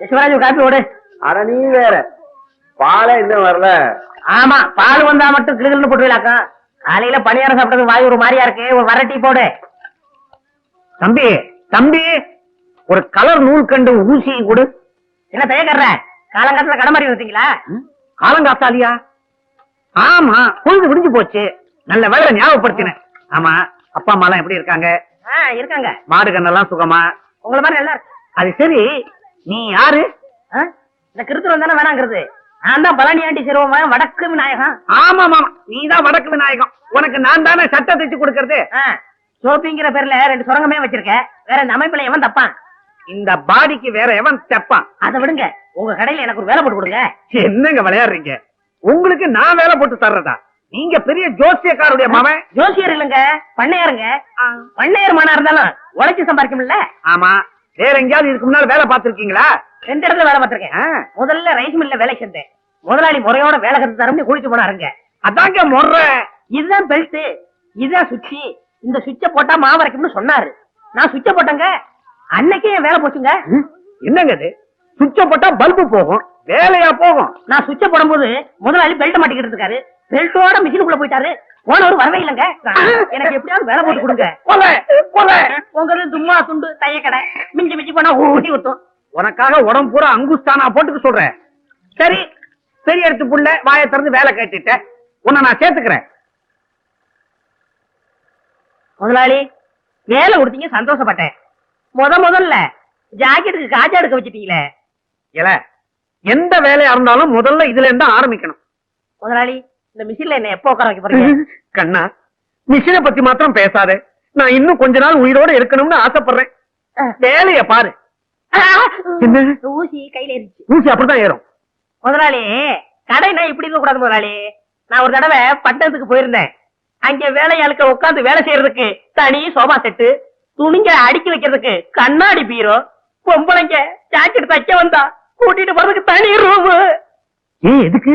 Shivraj copy ஓடு அட நீ வேற. பாலே இன்னும் வரல. ஆமா பால் வந்தா மட்டும் கிளுகிள்னு போட்டுவிலாக்கா காலையில பணியாரம் சாப்பிட்டது வாய் ஒரு மாதிரியா இருக்கு. ஒரு வர டீ போடு. தம்பி தம்பி ஒரு கலர் நூல் கண்டு ஊசி கொடு. என்ன தயக்கற? காலங்காலத்துல கடை மாதிரி வந்தீங்களா காலங்காத்தாலியா? ஆமா பொழுது விடிஞ்சு போச்சு. நல்ல வேலை ஞாபகப்படுத்தினேன் ஆமா அப்பா அம்மா எல்லாம் எப்படி இருக்காங்க? இருக்காங்க. மாடு கண்ணெல்லாம் சுகமா? உங்கள மாதிரி நல்லா இருக்கு. அது சரி நீ யாரு? இந்த கிருத்துவம் தானே வேணாங்கிறது. நான் தான் பழனி ஆண்டி சிறுவன் வடக்கு விநாயகம் ஆமா மாமா நீதான் வடக்கு விநாயகம் உனக்கு நான் தானே சட்டை தைச்சு கொடுக்கறது? சோப்பிங்கிற பேர்ல ரெண்டு சுரங்கமே வச்சிருக்க. வேற இந்த அமைப்புல எவன் தப்பான்? இந்த பாடிக்கு வேற எவன் தெப்பான்? அதை விடுங்க. உங்க கடையில எனக்கு ஒரு வேலை போட்டு கொடுங்க. என்னங்க விளையாடுறீங்க? உங்களுக்கு நான் வேலை போட்டு தர்றதா? நீங்க பெரிய ஜோசியக்காருடைய மவன்? ஜோசியர் இல்லைங்க பண்ணையாருங்க. பண்ணையார் மானா இருந்தாலும் உழைச்சு சம்பாதிக்கும்ல? ஆமா. வேற எங்கேயாவது இதுக்கு முன்னால வேலை பார்த்திருக்கீங்களா? ரெண்டு இடத்துல வேலை பார்த்திருக்கேன். முதல்ல ரைஸ் மில்ல வேலை செஞ்சேன். முதலாளி முறையோட வேலை கத்து தரம்னு குளிச்சு போனாருங்க அதாங்க முறை. இதுதான் பெல்ட் இதுதான் சுவிட்ச். இந்த சுவிட்ச போட்டா மாவரைக்கும்னு சொன்னாரு. நான் சுவிட்ச போட்டேங்க. அன்னைக்கே என் வேலை போச்சுங்க. என்னங்க இது? சுவிட்ச போட்டா பல்பு போகும் வேலையா போகும்? நான் சுவிட்ச போடும்போது முதலாளி பெல்ட் மாட்டிக்கிட்டு இருக்காரு. பெல்ட்டோட மிஷினுக்குள்ள போயிட்டாரு. போனவர் வரவே இல்லைங்க. எனக்கு எப்படியாவது வேலை போட்டு கொடுங்க. உங்களது தும்மா துண்டு தைய கடை மிஞ்சி மிஞ்சி போனா ஊட்டி ஊத்தும். உனக்காக உடம்பு பூரா அங்குஸ்தானா போட்டுக்க சொல்றேன். சரி பெரிய இடத்து புள்ள வாயை திறந்து வேலை கேட்டுட்ட. உன்னை நான் சேர்த்துக்கிறேன். முதலாளி வேலை கொடுத்தீங்க சந்தோஷப்பட்டேன். முத முதல்ல ஜாக்கெட்டுக்கு காஜா எடுக்க வச்சிட்டீங்களே. இல்ல எந்த வேலையா இருந்தாலும் முதல்ல இதுல இருந்து ஆரம்பிக்கணும். முதலாளி இந்த மிஷின்ல என்ன எப்போ உட்கார வைக்க போறீங்க? கண்ணா மிஷினை பத்தி மாத்திரம் பேசாதே. நான் இன்னும் கொஞ்ச நாள் உயிரோட இருக்கணும்னு ஆசைப்படுறேன். வேலைய பாரு? ஊசி கையில இருந்துச்சு ஊசி அப்படித்தான் ஏறும். முதலாளி கடைனா இப்படி இருக்க கூடாது முதலாளி. நான் ஒரு தடவை பட்டணத்துக்கு போயிருந்தேன். அங்க வேலையாளுக்க உட்கார்ந்து வேலை செய்யறதுக்கு தனி சோபா செட்டு துணிங்க அடுக்கி வைக்கிறதுக்கு கண்ணாடி பீரோ பொம்பளைங்க ஜாக்கெட் தைக்க வந்தா கூட்டிட்டு போறதுக்கு தனி ரூம் ஏய் எதுக்கு?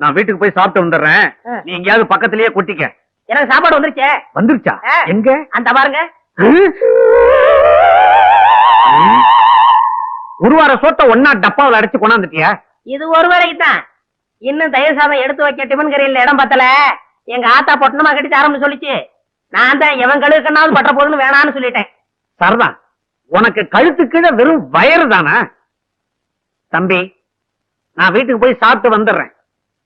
நான் வீட்டுக்கு போய் சாப்பிட்டு வந்துடுறேன். நீ எங்கேயாவது பக்கத்திலேயே கொட்டிக்க. எனக்கு சாப்பாடு வந்துருச்சே. வந்துருச்சா. எங்க? அந்த பாருங்க. ஒரு வார சோத்த ஒன்னா டப்பாவில் அடைச்சு கொண்டாந்துட்டியா? இது ஒரு வேலைக்கு தான் இன்னும் தயிர் சாதம் எடுத்து வைக்க டிபன் கரையில் இடம் பத்தல. எங்க ஆத்தா பொட்டணமா கட்டி தரம்னு சொல்லிச்சு. நான் தான் எவன் கழுவுக்கனாவது பட்ட போதுன்னு வேணான்னு சொல்லிட்டேன். சரிதான் உனக்கு கழுத்து கீழே வெறும் வயறு தானா? தம்பி நான் வீட்டுக்கு போய் சாப்பிட்டு வந்துடுறேன்?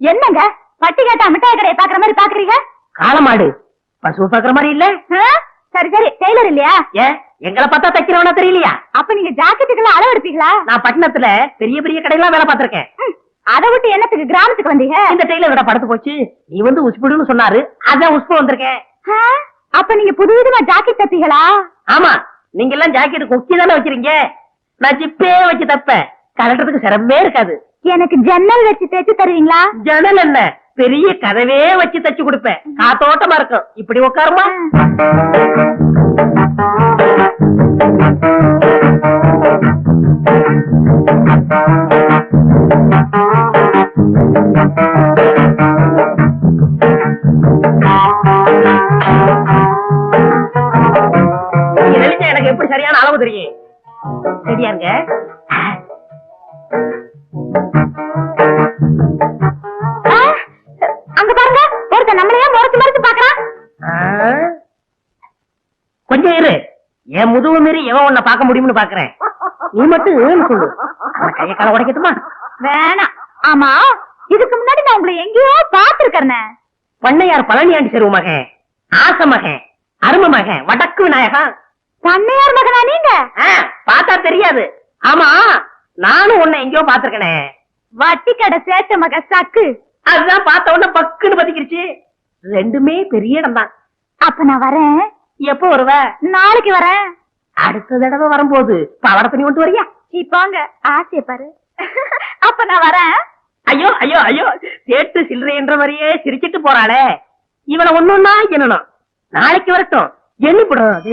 என்னங்க? பட்டி கேட்டா மிட்டாய் கடையை பாக்குற மாதிரி பாக்குறீங்க காலமாடு. பசு பாக்குற மாதிரி இல்ல? சரி சரி. டெய்லர் இல்லையா? ஏன் எங்களை பார்த்தா தைக்கிறவனா தெரியலையா? அப்ப நீங்க ஜாக்கெட்டுக்கெல்லாம் அளவு எடுப்பீங்களா? நான் பட்டணத்துல பெரிய பெரிய கடையெல்லாம் வேலை பார்த்திருக்கேன். அதை விட்டு என்னத்துக்கு கிராமத்துக்கு வந்தீங்க? இந்த டெய்லர் கடை படுத்து போச்சு. நீ வந்து உஸ்புடுன்னு சொன்னாரு. அதான் உஸ்பு வந்திருக்கேன்? அப்ப நீங்க புது விதமா ஜாக்கெட் தப்பீங்களா? ஆமா. நீங்க எல்லாம் ஜாக்கெட் கொக்கி தானே வச்சிருக்கீங்க? நான் ஜிப்பே வச்சு தப்பேன். கலட்டுறதுக்கு சிரமமே இருக்காது. எனக்கு ஜன்னல் வச்சு தேய்ச்சு தருவீங்களா? ஜன்னல் என்ன? பெரிய கதவே வச்சு தச்சு கொடுப்பேன். காத்தோட்டமா இருக்கும். இப்படி உட்காருமா? நீங்க சரியான அளவு தெரியும். சரியா இருங்க. ஆ? அங்க பாருங்க. ஒருத்தன் நம்மளையே முறைச்சு முறைச்சு பாக்குறான்? கொஞ்சம் இரு. என் முதுகு மீறி எவன் உன்னை பார்க்க முடியும்னு பாக்குறேன் நீ மட்டும் ஏன்னு சொல்லு. கையை கால உடைக்கட்டுமா? வேணாம். ஆமா இதுக்கு முன்னாடி நான் உங்களை எங்கேயோ பாத்துருக்கேன் பண்ணையார் பழனியாண்டி செருவு மகன் ஆச மகன் அரும மகன் வடக்கு விநாயகா பண்ணையார் மகனா நீங்க? பார்த்தா தெரியாது. ஆமா நானும் உன்னை எங்கேயோ பாத்திருக்கனே வட்டி கடை சேட்ட மக சக்கு. அதுதான் பார்த்த உடனே பக்குன்னு பத்திக்கிருச்சு ரெண்டுமே பெரிய இடம் தான் அப்ப நான் வரேன். எப்போ வருவ? நாளைக்கு வரேன். அடுத்த தடவை வரும்போது பவட பண்ணி கொண்டு வரியா? இப்போங்க ஆசைய பாரு. அப்ப நான் வரேன். ஐயோ ஐயோ ஐயோ சேட்டு சில்லறை என்ற மாதிரியே சிரிச்சிட்டு போறாளே. இவனை ஒண்ணுன்னா என்னணும்? நாளைக்கு வரட்டும். எண்ணிப்படும் அது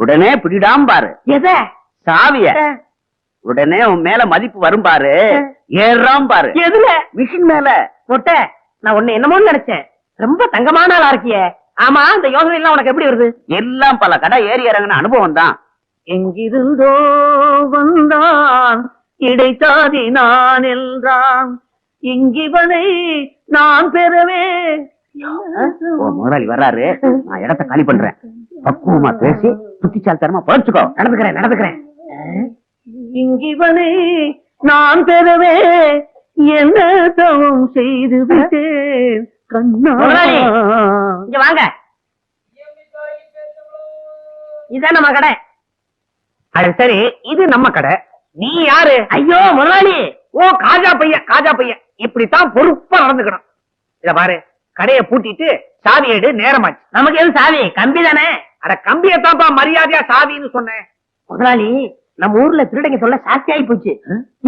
உடனே பிடிடாம பாரு. எத? சாவிய. உடனே உன் மேல மதிப்பு வரும் பாரு. ஏறாம் பாரு. எதுல? மிஷின் மேல. மொட்டை நான் உன்னை என்னமோன்னு நினைச்சேன். ரொம்ப தங்கமான ஆளா இருக்கியே. ஆமா இந்த யோசனை எல்லாம் உனக்கு எப்படி வருது? எல்லாம் பல கடை ஏறி இறங்கின அனுபவம் தான். எங்கிருந்தோ வந்தான் இடைத்தாதி நான் என்றான் இங்கிவனை நான் பெறவே முதலாளி வர்றாரு. நான் இடத்த காலி பண்றேன். பக்குவமா பேசி புத்திச்சால் தரமா பழச்சுக்கோ நடந்துக்கிறேன் நடந்துக்கிறேன். இங்கிவனை நான் பெறவே என்ன தவம் செய்து விட்டேன்? கண்ணா. இங்க வாங்க. இதான் நம்ம கடை. அது சரி இது நம்ம கடை. நீ யாரு? ஐயோ முதலாளி. ஓ காஜா பையன் காஜா பையன். இப்படித்தான் பொறுப்பா நடந்துக்கணும். இத பாரு கடையை பூட்டிட்டு சாவி எடு நேரமாச்சு. நமக்கு எது சாவி? கம்பி தானே? அட கம்பியத்தான்ப்பா மரியாதையா சாவின்னு சொன்னேன் முதலாளி நம்ம ஊர்ல திருடங்க சொல்ல சாஸ்தி ஆகி போச்சு.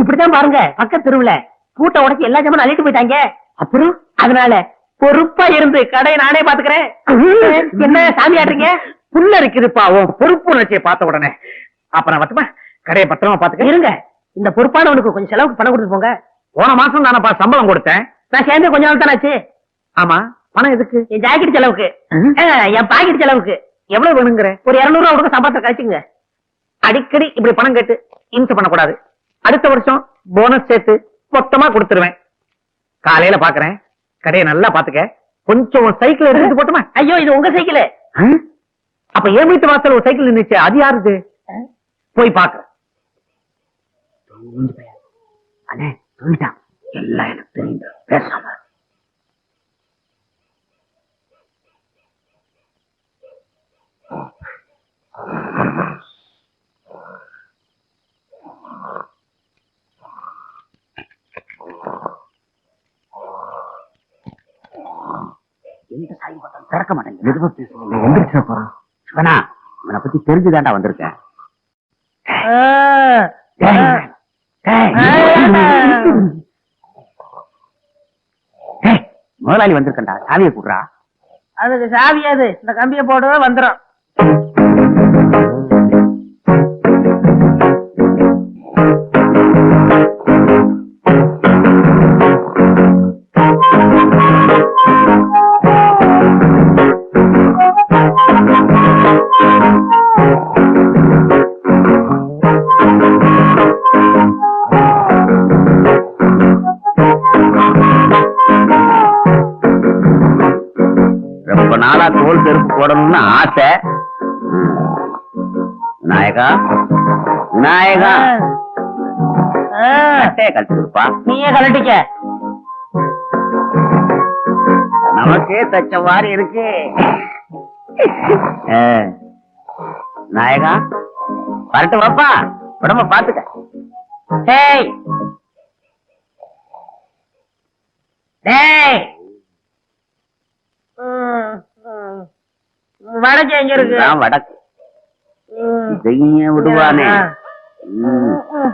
இப்படித்தான் பாருங்க பக்கத்து தெருவுல. பூட்டை உடைச்சு எல்லா ஜாமான் அள்ளிட்டு போயிட்டாங்க. அப்புறம்? அதனால பொறுப்பா இருந்து கடையை நானே பாத்துக்கிறேன். என்ன சாமி ஆடுறீங்க புல்ல இருக்குதுப்பா உன் பொறுப்பு உணர்ச்சியை பார்த்த உடனே. அப்ப நான் கடையை பத்திரமா பாத்துக்க. இருங்க. இந்த பொறுப்பானவனுக்கு கொஞ்சம் செலவுக்கு பணம் கொடுத்து போங்க. போன மாசம் தானப்பா சம்பளம் கொடுத்தேன். நான் சேர்ந்து கொஞ்ச நாள் தானே ஆச்சு? ஆமா. பணம் எதுக்கு? என் ஜாக்கெட் செலவுக்கு. என் பாக்கெட் செலவுக்கு. எவ்வளவு வேணுங்கிற? ஒரு இருநூறு ரூபா கொடுக்க சம்பளத்தை கழிச்சுங்க. அடிக்கடி இப்படி பணம் கேட்டு இம்சை பண்ணக்கூடாது. அடுத்த வருஷம் போனஸ் சேர்த்து மொத்தமா கொடுத்துருவேன். காலையில பாக்குறேன். கடையை நல்லா பாத்துக்க. கொஞ்சம் சைக்கிள் எடுத்துட்டு போட்டுமா? ஐயோ இது உங்க சைக்கிள் அப்ப என் வீட்டு வாசல் ஒரு சைக்கிள் நின்னுச்சு. அது யாருது? போய் பாக்க. அண்ணே சொல்லிட்டான் எல்லாம் எனக்கு தெரியும் பேசாம. எந்த சாய் பட்டம் திறக்க மாட்டேங்குது. எதுவும் பேசுறீங்க எந்திரிச்சிட போறான் சிவனா இவனை பத்தி தெரிஞ்சுதான்டா வந்திருக்கேன். முதலாளி வந்திருக்கண்டா சாவியை கூடுறா. அதுக்கு சாவி அது. இந்த கம்பியை போடுவ வந்துரும். விநாயகா விநாயகா சட்டையை கழிச்சு கொடுப்பா. நீயே கலட்டிக்க நமக்கே தச்ச மாதிரி இருக்கு. நாயகா வரட்டு வாப்பா. உடம்ப பாத்துக்க. டேய். டேய். வடக்கு எங்க இருக்கு? வடக்கு. गई है हाँ, उड़वा हाँ। हम्म। हाँ,